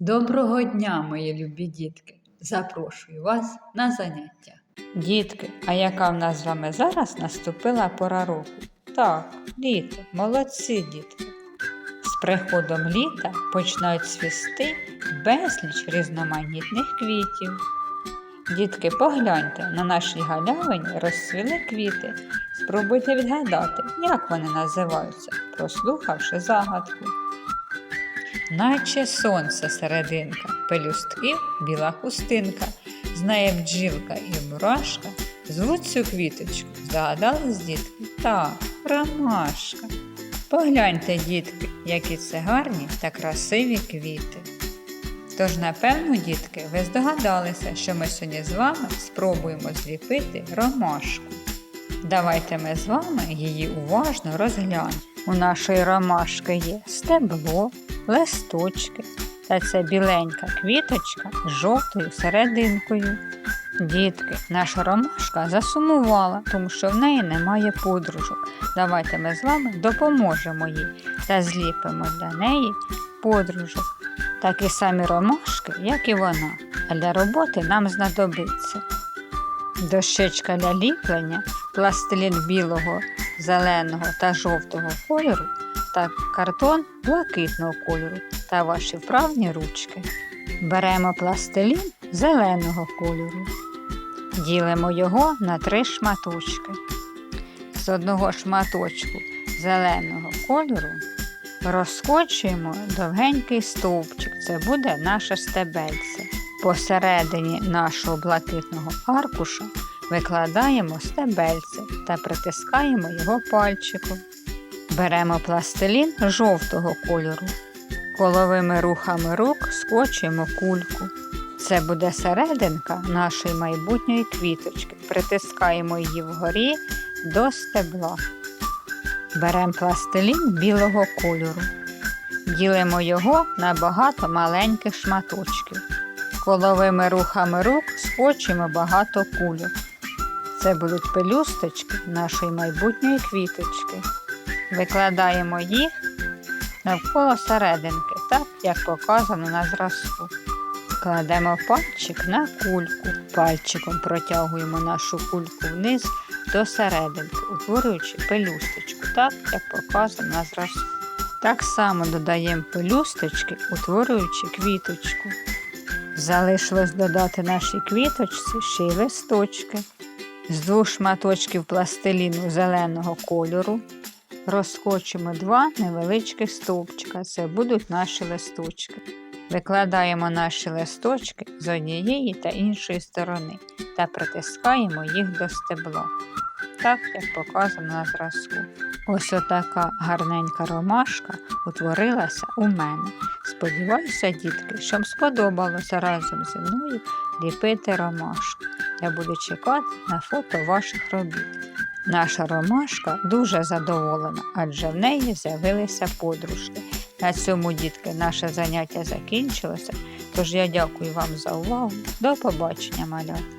Доброго дня, мої любі дітки! Запрошую вас на заняття. Дітки, а яка в нас з вами зараз наступила пора року? Так, літо, молодці дітки. З приходом літа починають свісти безліч різноманітних квітів. Дітки, погляньте, на нашій галявині розцвіли квіти. Спробуйте відгадати, як вони називаються, прослухавши загадку. Наче сонце серединка, пелюстків біла хустинка, знає бджілка і мурашка, звуть цю квіточку, здогадались дітки? Так, ромашка. Погляньте, дітки, які це гарні та красиві квіти. Тож, напевно, дітки, ви здогадалися, що ми сьогодні з вами спробуємо зліпити ромашку. Давайте ми з вами її уважно розглянемо. У нашої ромашки є стебло, листочки та ця біленька квіточка з жовтою серединкою. Дітки, наша ромашка засумувала, тому що в неї немає подружок. Давайте ми з вами допоможемо їй та зліпимо для неї подружок. Такі самі ромашки, як і вона, а для роботи нам знадобиться дощечка для ліплення, пластилін білого, зеленого та жовтого кольору та картон блакитного кольору та ваші вправні ручки. Беремо пластилін зеленого кольору. Ділимо його на три шматочки. З одного шматочку зеленого кольору розкочуємо довгенький стовпчик. Це буде наше стебельце. Посередині нашого блакитного аркуша викладаємо стебельце та притискаємо його пальчиком. Беремо пластилін жовтого кольору. Коловими рухами рук скочуємо кульку. Це буде серединка нашої майбутньої квіточки. Притискаємо її вгорі до стебла. Беремо пластилін білого кольору. Ділимо його на багато маленьких шматочків. Коловими рухами рук скочуємо багато кульок. Це будуть пелюсточки нашої майбутньої квіточки. Викладаємо їх навколо серединки, так як показано на зразку. Кладемо пальчик на кульку. Пальчиком протягуємо нашу кульку вниз до серединки, утворюючи пелюсточку, так як показано на зразку. Так само додаємо пелюсточки, утворюючи квіточку. Залишилось додати нашій квіточці ще й листочки. З двох шматочків пластиліну зеленого кольору розкочимо два невеличких стовпчика. Це будуть наші листочки. Викладаємо наші листочки з однієї та іншої сторони та притискаємо їх до стебла, так як показано на зразку. Ось отака гарненька ромашка утворилася у мене. Сподіваюся, дітки, що вам сподобалося разом зі мною ліпити ромашку. Я буду чекати на фото ваших робіт. Наша ромашка дуже задоволена, адже в неї з'явилися подружки. На цьому, дітки, наше заняття закінчилося. Тож я дякую вам за увагу. До побачення, малята!